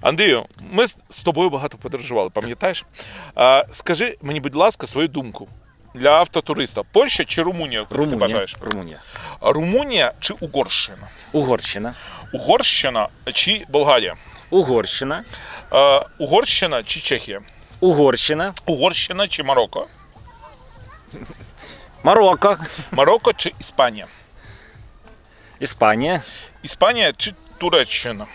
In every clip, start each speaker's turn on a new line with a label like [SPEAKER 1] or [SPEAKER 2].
[SPEAKER 1] Андрію, ми з- тобою багато подорожували, пам'ятаєш? А, скажи мені, будь ласка, свою думку. Для автотуриста Польща чи Румунія, ти
[SPEAKER 2] Румунія.
[SPEAKER 1] бажаєш?
[SPEAKER 2] Румунія.
[SPEAKER 1] Румунія чи Угорщина?
[SPEAKER 2] Угорщина.
[SPEAKER 1] Угорщина чи Болгарія?
[SPEAKER 2] Угорщина.
[SPEAKER 1] А, Угорщина чи Чехія?
[SPEAKER 2] Угорщина.
[SPEAKER 1] Угорщина чи Марокко?
[SPEAKER 2] Марокко.
[SPEAKER 1] Марокко чи Іспанія?
[SPEAKER 2] Іспанія.
[SPEAKER 1] Іспанія чи Туреччина?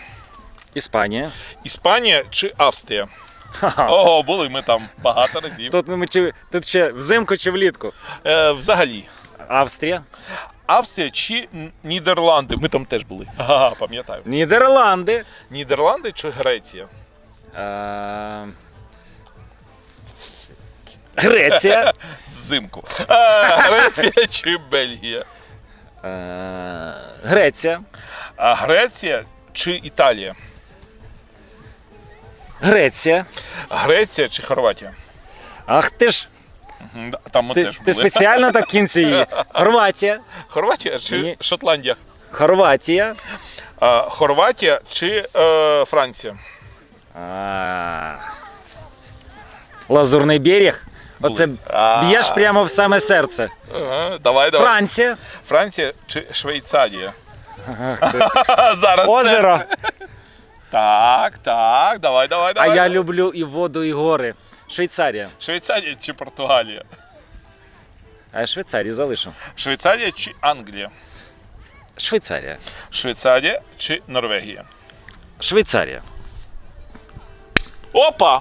[SPEAKER 2] Іспанія.
[SPEAKER 1] Іспанія чи Австрія? Ого, були ми там багато разів.
[SPEAKER 2] Тут, ми чи, тут ще взимку чи влітку.
[SPEAKER 1] Е, взагалі,
[SPEAKER 2] Австрія.
[SPEAKER 1] Австрія чи Нідерланди? Ми там теж були. Ага, пам'ятаю.
[SPEAKER 2] Нідерланди.
[SPEAKER 1] Нідерланди чи Греція?
[SPEAKER 2] Е, Греція.
[SPEAKER 1] Взимку. Е, Греція чи Бельгія?
[SPEAKER 2] Е, Греція.
[SPEAKER 1] А Греція чи Італія?
[SPEAKER 2] Греція.
[SPEAKER 1] Греція чи Хорватія?
[SPEAKER 2] Ах ти ж.
[SPEAKER 1] Там ми
[SPEAKER 2] Ти,
[SPEAKER 1] теж
[SPEAKER 2] ти спеціально так в кінці її. Хорватія.
[SPEAKER 1] Хорватія чи
[SPEAKER 2] Ні.
[SPEAKER 1] Шотландія?
[SPEAKER 2] Хорватія.
[SPEAKER 1] А, Хорватія чи е, Франція?
[SPEAKER 2] А, Лазурний берег. Оце б'єш прямо в саме серце.
[SPEAKER 1] Ага, давай, давай.
[SPEAKER 2] Франція.
[SPEAKER 1] Франція чи Швейцарія? Зараз.
[SPEAKER 2] Озеро.
[SPEAKER 1] Так, так, давай, давай,
[SPEAKER 2] А
[SPEAKER 1] давай.
[SPEAKER 2] я люблю і воду, і гори. Швейцарія.
[SPEAKER 1] Швейцарія чи Португалія?
[SPEAKER 2] А я Швейцарію залишив.
[SPEAKER 1] Швейцарія чи Англія?
[SPEAKER 2] Швейцарія.
[SPEAKER 1] Швейцарія чи Норвегія?
[SPEAKER 2] Швейцарія.
[SPEAKER 1] Опа!